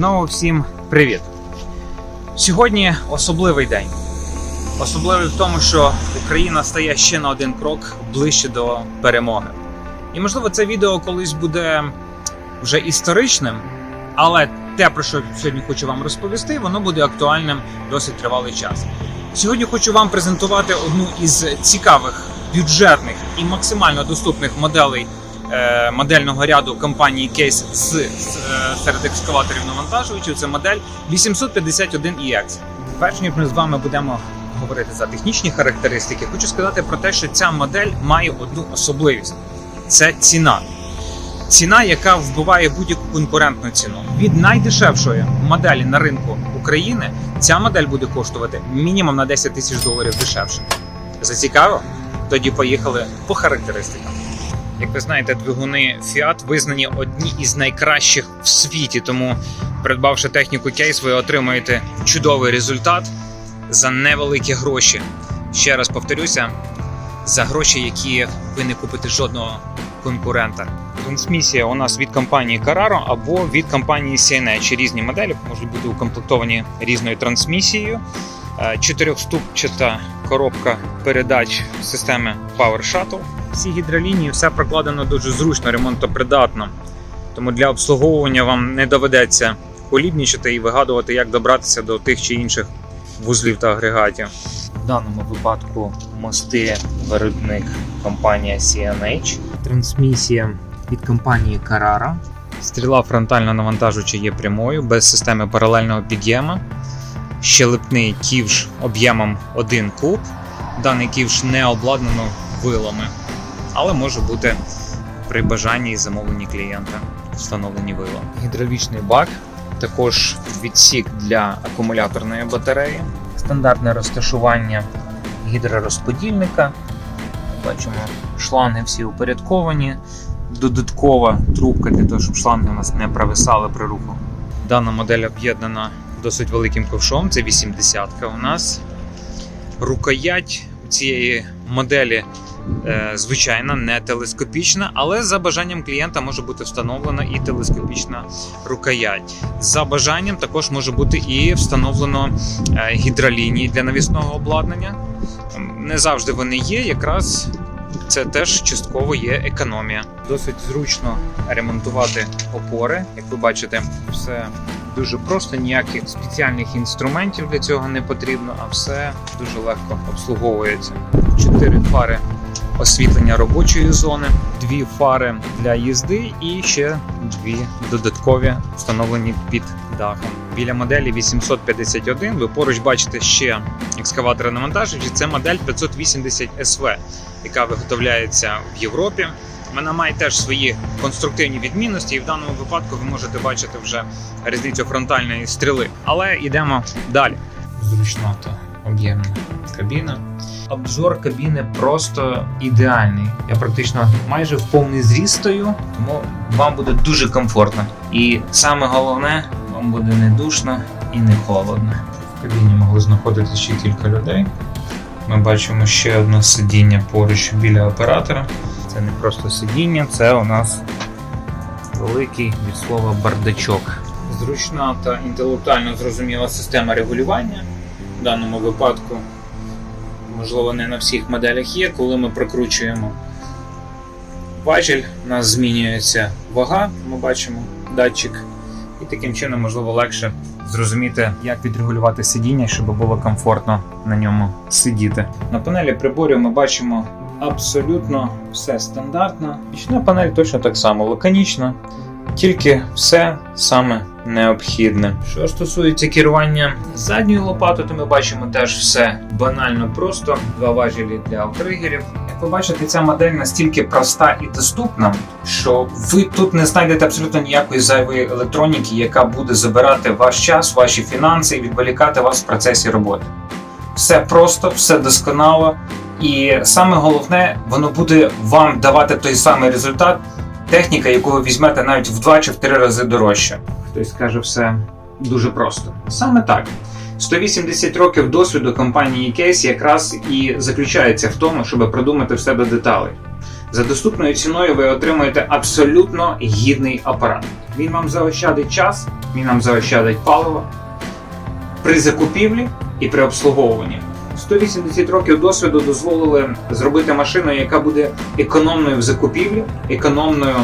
Знову всім привіт! Сьогодні особливий день. Особливий в тому, що Україна стає ще на один крок ближче до перемоги. І можливо, це відео колись буде вже історичним, але те, про що сьогодні хочу вам розповісти, воно буде актуальним досить тривалий час. Сьогодні хочу вам презентувати одну із цікавих бюджетних і максимально доступних моделей модельного ряду компанії Case з, з, е, серед екскаваторів навантажувачів. Це модель 851EX. Перш ніж ми з вами будемо говорити за технічні характеристики, хочу сказати про те, що ця модель має одну особливість: це ціна. Ціна, яка вбиває будь-яку конкурентну ціну. Від найдешевшої моделі на ринку України ця модель буде коштувати мінімум на 10 тисяч доларів дешевше. Зацікаво? Тоді поїхали по характеристикам. Як ви знаєте, двигуни Fiat визнані одні із найкращих в світі, тому придбавши техніку кейс, ви отримаєте чудовий результат за невеликі гроші. Ще раз повторюся, за гроші, які ви не купите жодного конкурента. Трансмісія у нас від компанії Carraro або від компанії CNH. Різні моделі можуть бути укомплектовані різною трансмісією. Е, Чотирьохступчата коробка передач системи Power Shuttle. Всі гідролінії все прокладено дуже зручно, ремонтопридатно. Тому для обслуговування вам не доведеться колібнічити і вигадувати, як добратися до тих чи інших вузлів та агрегатів. В даному випадку мости виробник компанія CNH, трансмісія від компанії Carrara. Стріла фронтально навантажуюча є прямою, без системи паралельного під'єму. Щелепний ківш об'ємом 1 куб. Даний ківш не обладнано вилами, але може бути при бажанні і замовленні клієнта встановлені вила. Гідравлічний бак, також відсік для акумуляторної батареї, стандартне розташування гідророзподільника. Бачимо, шланги всі упорядковані. Додаткова трубка для того, щоб шланги у нас не провисали при руху. Дана модель об'єднана досить великим ковшом, це 80-ка у нас. Рукоять у цієї моделі звичайна, не телескопічна, але за бажанням клієнта може бути встановлена і телескопічна рукоять. За бажанням також може бути і встановлено е, гідролінії для навісного обладнання. Не завжди вони є, якраз це теж частково є економія. Досить зручно ремонтувати опори. Як ви бачите, все дуже просто, ніяких спеціальних інструментів для цього не потрібно, а все дуже легко обслуговується. Чотири фари освітлення робочої зони, дві фари для їзди і ще дві додаткові встановлені під дахом. Біля моделі 851 ви поруч бачите ще екскаватори навантажувачі. Це модель 580 SV, яка виготовляється в Європі. Вона має теж свої конструктивні відмінності, і в даному випадку ви можете бачити вже різницю фронтальної стріли. Але йдемо далі. Зручна та об'ємна кабіна. Обзор кабіни просто ідеальний. Я практично майже в повний зріст стою, тому вам буде дуже комфортно. І саме головне, вам буде не душно і не холодно. В кабіні могли знаходитися ще кілька людей. Ми бачимо ще одне сидіння поруч біля оператора. Це не просто сидіння, це у нас великий від слова бардачок. Зручна та інтелектуально зрозуміла система регулювання. В даному випадку, можливо, не на всіх моделях є, коли ми прокручуємо важіль, у нас змінюється вага, ми бачимо датчик, і таким чином можливо легше зрозуміти, як відрегулювати сидіння, щоб було комфортно на ньому сидіти. На панелі приборів ми бачимо абсолютно все стандартно. Нічна панель точно так само лаконічна, тільки все саме необхідне. Що стосується керування задньою лопатою, то ми бачимо теж все банально просто. Два важелі для тригерів. Як ви бачите, ця модель настільки проста і доступна, що ви тут не знайдете абсолютно ніякої зайвої електроніки, яка буде забирати ваш час, ваші фінанси і відволікати вас в процесі роботи. Все просто, все досконало. І саме головне, воно буде вам давати той самий результат, техніка, яку ви візьмете навіть в 2 чи в 3 рази дорожче. Хтось скаже все дуже просто. Саме так. 180 років досвіду компанії Case якраз і заключається в тому, щоб продумати все до деталей. За доступною ціною ви отримуєте абсолютно гідний апарат. Він вам заощадить час, він нам заощадить паливо при закупівлі і при обслуговуванні. 180 років досвіду дозволили зробити машину, яка буде економною в закупівлі, економною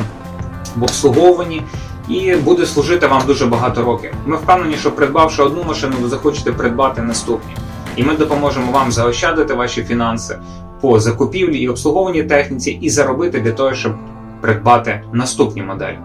в обслуговуванні і буде служити вам дуже багато років. Ми впевнені, що придбавши одну машину, ви захочете придбати наступні. І ми допоможемо вам заощадити ваші фінанси по закупівлі і обслуговуванні техніці і заробити для того, щоб придбати наступні моделі.